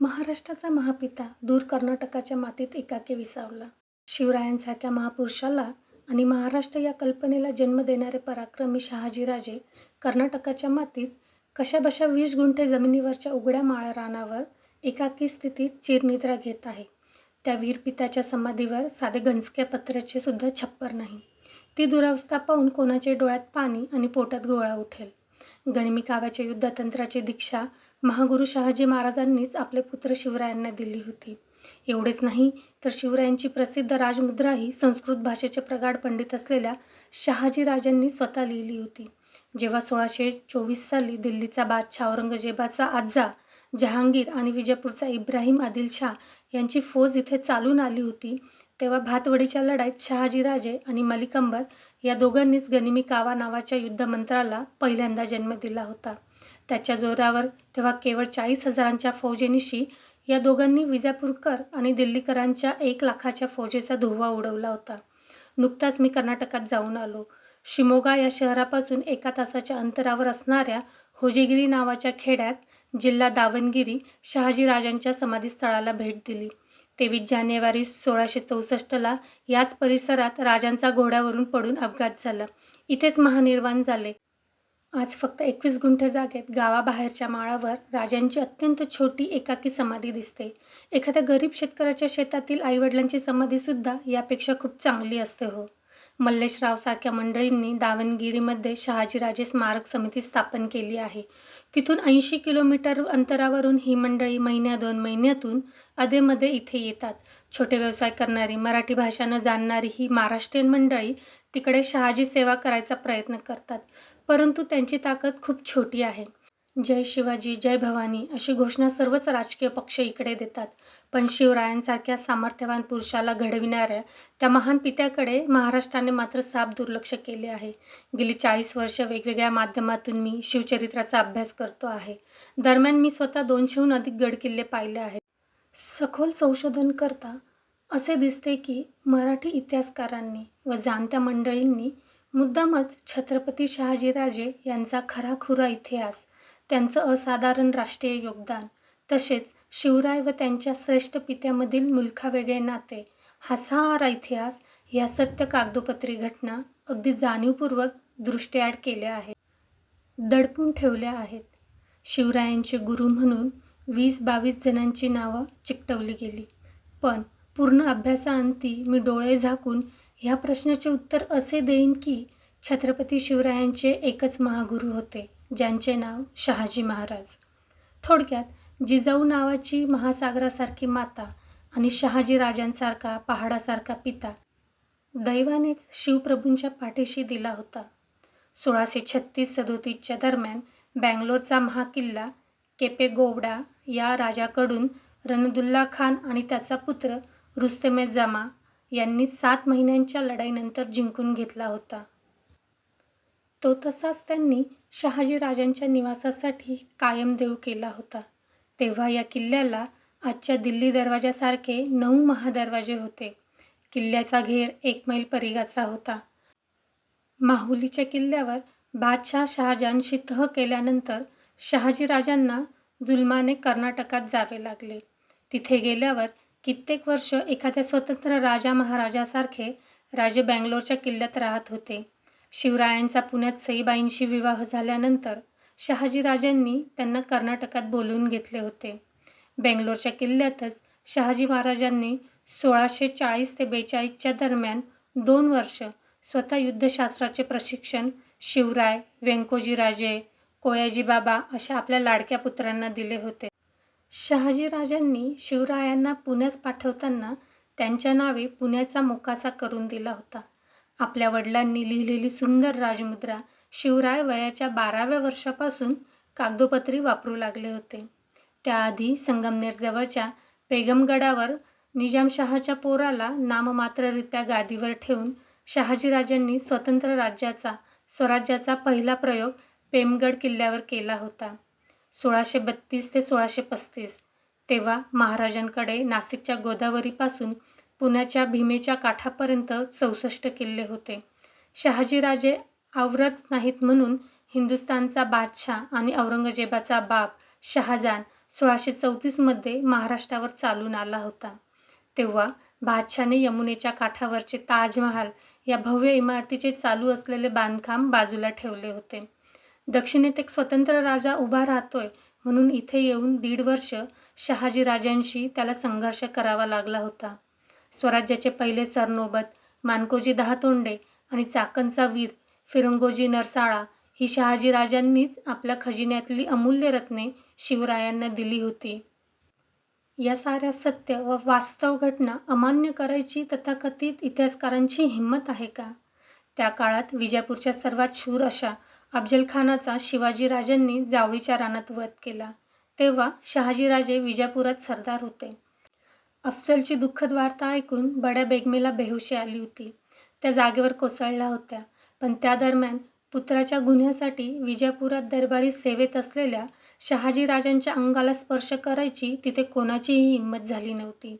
महाराष्ट्राचा महापिता दूर कर्नाटकाच्या मातीत एकाकी विसावला. शिवरायांसारख्या महापुरुषाला आणि महाराष्ट्र या कल्पनेला जन्म देणारे पराक्रमी शहाजीराजे कर्नाटकाच्या मातीत कशाबशा वीस गुंठे जमिनीवरच्या उघड्या माळरानावर एकाकी स्थितीत चिरनिद्रा घेत आहे. त्या वीरपित्याच्या समाधीवर साधे घनसक्या पत्र्याचे सुद्धा छप्पर नाही. ती दुरावस्था पाहून कोणाच्या डोळ्यात पाणी आणि पोटात गोळा उठेल. गनिमी काव्याच्या युद्धतंत्राची दीक्षा महागुरू शहाजी महाराजांनीच आपले पुत्र शिवरायांना दिली होती. एवढेच नाही तर शिवरायांची प्रसिद्ध राजमुद्राही संस्कृत भाषेचे प्रगाढ पंडित असलेल्या शहाजीराजांनी स्वतः लिहिली होती. जेव्हा सोळाशे चोवीस साली दिल्लीचा बादशाह औरंगजेबाचा आजा जहांगीर आणि विजयपूरचा इब्राहिम आदिलशाह यांची फौज इथे चालून आली होती, तेव्हा भातवडीच्या लढाईत शहाजीराजे आणि मलिकंबर या दोघांनीच गनिमी कावा नावाच्या युद्धमंत्राला पहिल्यांदा जन्म दिला होता. त्याच्या जोरावर तेव्हा केवळ चाळीस हजारांच्या फौजेनिशी या दोघांनी विजापूरकर आणि दिल्लीकरांच्या एक लाखाच्या फौजेचा धुव्वा उडवला होता. नुकताच मी कर्नाटकात जाऊन आलो. शिमोगा या शहरापासून एका तासाच्या अंतरावर असणाऱ्या होजेगिरी नावाच्या खेड्यात जिल्हा दावणगिरी शहाजीराजांच्या समाधीस्थळाला भेट दिली. तेवीस जानेवारी सोळाशे चौसष्टला याच परिसरात राजांचा घोड्यावरून पडून अपघात झाला. इथेच महानिर्वाण झाले. आज फक्त एकवीस गुंठे जागेत गावाबाहेरच्या माळावर राजांची अत्यंत छोटी एकाकी समाधी दिसते. एखाद्या गरीब शेतकऱ्याच्या शेतातील आईवडिलांची समाधीसुद्धा यापेक्षा खूप चांगली असते हो. मल्लेशरावसारख्या मंडळींनी दावणगिरीमध्ये शहाजीराजे स्मारक समिती स्थापन केली आहे. तिथून ऐंशी किलोमीटर अंतरावरून ही मंडळी महिन्या दोन महिन्यातून अधेमध्ये इथे येतात. छोटे व्यवसाय करणारी, मराठी भाषा न जाणणारी ही महाराष्ट्रीयन मंडळी तिकडे शहाजी सेवा करायचा प्रयत्न करतात. परंतु त्यांची ताकद खूप छोटी आहे. जय शिवाजी, जय भवानी अशी घोषणा सर्वच राजकीय पक्ष इकडे देतात. पण शिवरायांसारख्या सामर्थ्यवान पुरुषाला घडविणाऱ्या त्या महान पित्याकडे महाराष्ट्राने मात्र साफ दुर्लक्ष केले आहे. गेली चाळीस वर्ष वेगवेगळ्या माध्यमातून मी शिवचरित्राचा अभ्यास करतो आहे. दरम्यान मी स्वतः दोनशेहून अधिक गडकिल्ले पाहिले आहेत. सखोल संशोधन करता असे दिसते की मराठी इतिहासकारांनी व जाणत्या मंडळींनी मुद्दामच छत्रपती शहाजीराजे यांचा खराखुरा इतिहास, त्यांचं असाधारण राष्ट्रीय योगदान, तसेच शिवराय व त्यांच्या श्रेष्ठ पित्यामधील मुलखावेगळे नाते हा सारा इतिहास ह्या सत्य कागदोपत्री घटना अगदी जाणीवपूर्वक दृष्टीआड केल्या आहेत. दडपून ठेवल्या आहेत. शिवरायांचे गुरु म्हणून वीस बावीस जणांची नावं चिकटवली गेली. पण पूर्ण अभ्यासाअंती मी डोळे झाकून ह्या प्रश्नाचे उत्तर असे देईन की छत्रपती शिवरायांचे एकच महागुरू होते ज्यांचे नाव शहाजी महाराज. थोडक्यात जिजाऊ नावाची महासागरासारखी माता आणि शहाजी राजांसारखा पहाडासारखा पिता दैवानेच शिवप्रभूंच्या पाठीशी दिला होता. सोळाशे छत्तीस सदोतीसच्या दरम्यान बँगलोरचा महाकिल्ला केपेगौडा या राजाकडून रणदुल्ला खान आणि त्याचा पुत्र रुस्तेमे जमा यांनी सात महिन्यांच्या लढाईनंतर जिंकून घेतला होता. तो तसाच त्यांनी शहाजीराजांच्या निवासासाठी कायम देऊ केला होता. तेव्हा या किल्ल्याला आजच्या दिल्ली दरवाजासारखे नऊ महादरवाजे होते. किल्ल्याचा घेर एक मैल परिघाचा होता. माहुलीच्या किल्ल्यावर बादशाह शहाजहानशी तह केल्यानंतर शहाजीराजांना जुलमाने कर्नाटकात जावे लागले. तिथे गेल्यावर कित्येक वर्ष एखाद्या स्वतंत्र राजा-महाराजासारखे राजे बंगलोरच्या किल्ल्यात राहत होते. शिवरायांचा पुण्यात सईबाईंशी विवाह झाल्यानंतर शहाजीराजांनी त्यांना कर्नाटकात बोलवून घेतले होते. बेंगलोरच्या किल्ल्यातच शहाजी महाराजांनी सोळाशे चाळीस ते बेचाळीसच्या दरम्यान दोन वर्ष स्वतः युद्धशास्त्राचे प्रशिक्षण शिवराय, व्यंकोजीराजे, कोयाजीबाबा अशा आपल्या लाडक्या पुत्रांना दिले होते. शहाजीराजांनी शिवरायांना पुण्यास पाठवताना त्यांच्या नावे पुण्याचा मोकासा करून दिला होता. आपल्या वडिलांनी लिहिलेली सुंदर राजमुद्रा शिवराय वयाच्या बाराव्या वर्षापासून कागदोपत्री वापरू लागले होते. त्याआधी संगमनेरजवळच्या पेगमगडावर निजामशहाच्या पोराला नाममात्ररित्या गादीवर ठेवून शहाजीराजांनी स्वतंत्र राज्याचा, स्वराज्याचा पहिला प्रयोग पेमगड किल्ल्यावर केला होता. सोळाशे बत्तीस ते सोळाशे पस्तीस. तेव्हा महाराजांकडे नाशिकच्या गोदावरीपासून पुण्याच्या भीमेच्या काठापर्यंत चौसष्ट किल्ले होते. शहाजीराजे आवरत नाहीत म्हणून हिंदुस्थानचा बादशहा आणि औरंगजेबाचा बाप शहाजहान सोळाशे चौतीसमध्ये महाराष्ट्रावर चालून आला होता. तेव्हा बादशाने यमुनेच्या काठावरचे ताजमहाल या भव्य इमारतीचे चालू असलेले बांधकाम बाजूला ठेवले होते. दक्षिणेत एक स्वतंत्र राजा उभा राहतोय म्हणून इथे येऊन दीड वर्ष शहाजी राजांशी त्याला संघर्ष करावा लागला होता. स्वराज्याचे पहिले सरनोबत मानकोजी दहातोंडे आणि चाकणचा वीर फिरंगोजी नरसाळा ही शहाजी राजांनीच आपल्या खजिन्यातली अमूल्य रत्ने शिवरायांना दिली होती. या साऱ्या सत्य व वास्तव घटना अमान्य करायची तथाकथित इतिहासकारांची हिंमत आहे का? त्या काळात विजापूरच्या सर्वात शूर अशा अफजलखानाचा शिवाजीराजांनी जावळीच्या रानात वध केला. तेव्हा शहाजीराजे विजापुरात सरदार होते. अफजलची दुःखद वार्ता ऐकून बड्या बेगमेला बेहोशी आली होती. त्या जागेवर कोसळल्या होत्या. पण त्या दरम्यान पुत्राच्या गुन्ह्यासाठी विजापुरात दरबारी सेवेत असलेल्या शहाजीराजांच्या अंगाला स्पर्श करायची तिथे कोणाचीही हिंमत झाली नव्हती.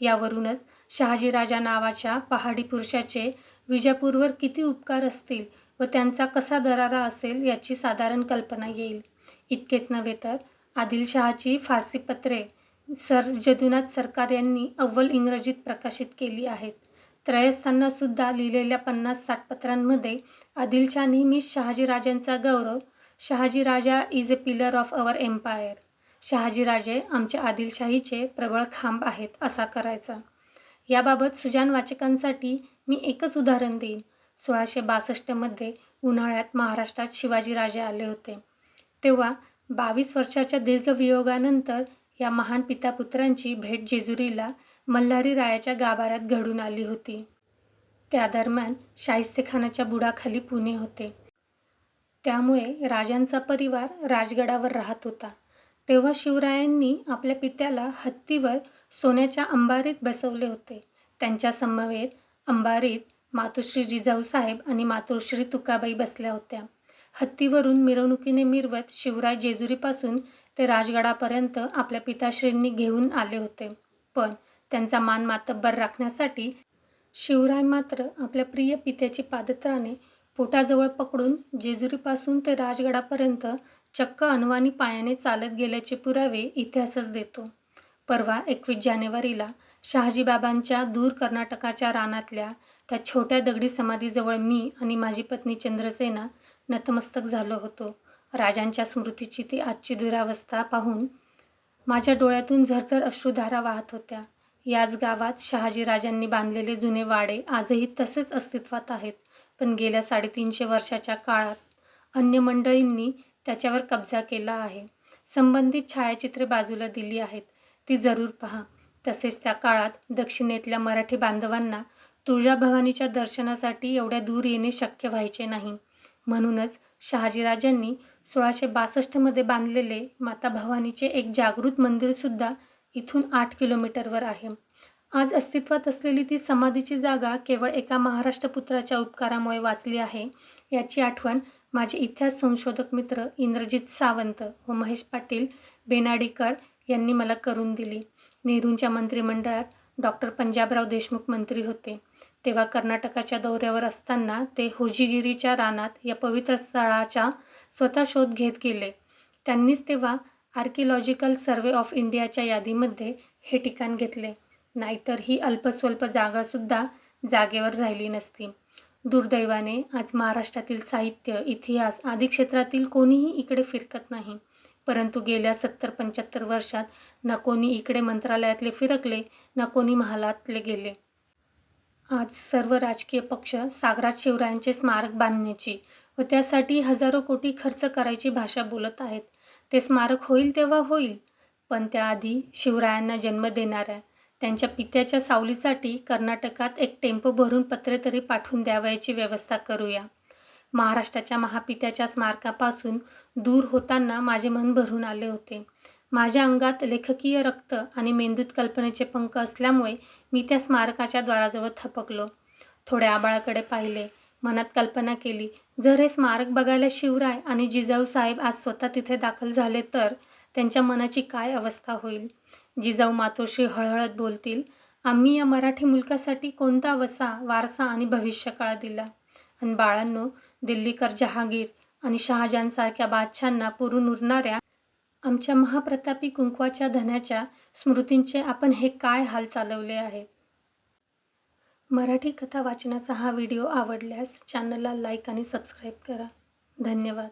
यावरूनच शहाजीराजा नावाच्या पहाडी पुरुषाचे विजापूरवर किती उपकार असतील व त्यांचा कसा दरारा असेल याची साधारण कल्पना येईल. इतकेच नव्हे तर आदिलशहाची फारसी पत्रे सर जदुनाथ सरकार यांनी अव्वल इंग्रजीत प्रकाशित केली आहेत. त्रयस्थांनासुद्धा लिहिलेल्या पन्नास साठ पत्रांमध्ये आदिलशहा नेहमीच शहाजीराजांचा गौरव Shahajiraja is a pillar of our empire Shahajiraje आमच्या आदिलशाहीचे प्रबळ खांब आहेत असा करायचा. याबाबत सुजान वाचकांसाठी मी एकच उदाहरण देईन. सोळाशे बासष्टमध्ये उन्हाळ्यात महाराष्ट्रात शिवाजीराजे आले होते. तेव्हा बावीस वर्षाच्या दीर्घवियोगानंतर या महान पितापुत्रांची भेट जेजुरीला मल्हारी रायाच्या गाभाऱ्यात घडून आली होती. त्या दरम्यान शाहिस्तेखानाच्या बुडाखाली पुणे होते. त्यामुळे राजांचा परिवार राजगडावर राहत होता. तेव्हा शिवरायांनी आपल्या पित्याला हत्तीवर सोन्याच्या अंबारीत बसवले होते. त्यांच्या समवेत अंबारीत मातोश्री जिजाऊसाहेब आणि मातोश्री तुकाबाई बसल्या होत्या. हत्तीवरून मिरवणुकीने मिरवत शिवराय जेजुरीपासून ते राजगडापर्यंत आपल्या पिताश्रींनी घेऊन आले होते. पण त्यांचा मान मातब्बर राखण्यासाठी शिवराय मात्र आपल्या प्रिय पित्याची पादत्राणे पोटाजवळ पकडून जेजुरीपासून ते राजगडापर्यंत चक्क अनवाणी पायाने चालत गेल्याचे पुरावे इतिहासच देतो. परवा एकवीस जानेवारीला शहाजीबाबांच्या दूर कर्नाटकाच्या रानातल्या त्या छोट्या दगडी समाधीजवळ मी आणि माझी पत्नी चंद्रसेना नतमस्तक झालो होतो. राजांच्या स्मृतीची ती आजची दुरावस्था पाहून माझ्या डोळ्यातून झरझर अश्रुधारा वाहत होत्या. याच गावात शहाजीराजांनी बांधलेले जुने वाडे आजही तसेच अस्तित्वात आहेत. पण गेल्या साडेतीनशे वर्षाच्या काळात अन्य मंडळींनी त्याच्यावर कब्जा केला आहे. संबंधित छायाचित्रे बाजूला दिली आहेत. ती जरूर पहा. तसेच त्या काळात दक्षिणेतल्या मराठी बांधवांना तुळजाभवानीच्या दर्शनासाठी एवढ्या दूर येणे शक्य व्हायचे नाही. म्हणूनच शहाजीराजांनी सोळाशे बासष्टमध्ये बांधलेले माता भवानीचे एक जागृत मंदिरसुद्धा इथून आठ किलोमीटरवर आहे. आज अस्तित्वात असलेली ती समाधीची जागा केवळ एका महाराष्ट्रपुत्राच्या उपकारामुळे वाचली आहे याची आठवण माझे इतिहास संशोधक मित्र इंद्रजित सावंत व महेश पाटील बेनाडीकर यांनी मला करून दिली. नेहरूंच्या मंत्रिमंडळात डॉक्टर पंजाबराव देशमुख मंत्री होते. तेव्हा कर्नाटकाच्या दौऱ्यावर असताना ते होजीगिरीच्या रानात या पवित्र स्थळाचा स्वतः शोध घेत गेले. त्यांनीच तेव्हा आर्किलॉजिकल सर्वे ऑफ इंडियाच्या यादीमध्ये हे ठिकाण घेतले. नाहीतर ही अल्पस्वल्प जागासुद्धा जागेवर राहिली नसती. दुर्दैवाने आज महाराष्ट्रातील साहित्य इतिहास आदी क्षेत्रातील कोणीही इकडे फिरकत नाही. परंतु गेल्या सत्तर पंच्याहत्तर वर्षात ना कोणी इकडे मंत्रालयातले फिरकले ना कोणी महालातले गेले. आज सर्व राजकीय पक्ष सागरात शिवरायांचे स्मारक बांधण्याची व त्यासाठी हजारो कोटी खर्च करायची भाषा बोलत आहेत. ते स्मारक होईल तेव्हा होईल पण त्याआधी शिवरायांना जन्म देणाऱ्या त्यांच्या पित्याच्या सावलीसाठी कर्नाटकात एक टेम्पो भरून पत्रे तरी पाठवून द्यावयाची व्यवस्था करूया. महाराष्ट्राच्या महापित्याच्या स्मारकापासून दूर होताना माझे मन भरून आले होते. माझ्या अंगात लेखकीय रक्त आणि मेंदूत कल्पनेचे पंख असल्यामुळे मी त्या स्मारकाच्या द्वाराजवळ थपकलो. थोड्या आबाळाकडे पाहिले. मनात कल्पना केली जर हे स्मारक बघायला शिवराय आणि जिजाऊ साहेब आज स्वतः तिथे दाखल झाले तर त्यांच्या मनाची काय अवस्था होईल? जिजाऊ मातोश्री हळहळत बोलतील आम्ही या मराठी मुलकासाठी कोणता वसा वारसा आणि भविष्यकाळ दिला आणि बाळांनो दिल्लीकर जहागीर आणि शहाजहानसारख्या बादशांना पुरून उरणाऱ्या आमच्या महाप्रतापी कुंकवाच्या धन्याच्या स्मृतींचे आपण हे काय हाल चालवले आहे? मराठी कथा वाचनाचा हा व्हिडिओ आवडल्यास चॅनलला लाईक आणि सबस्क्राईब करा. धन्यवाद.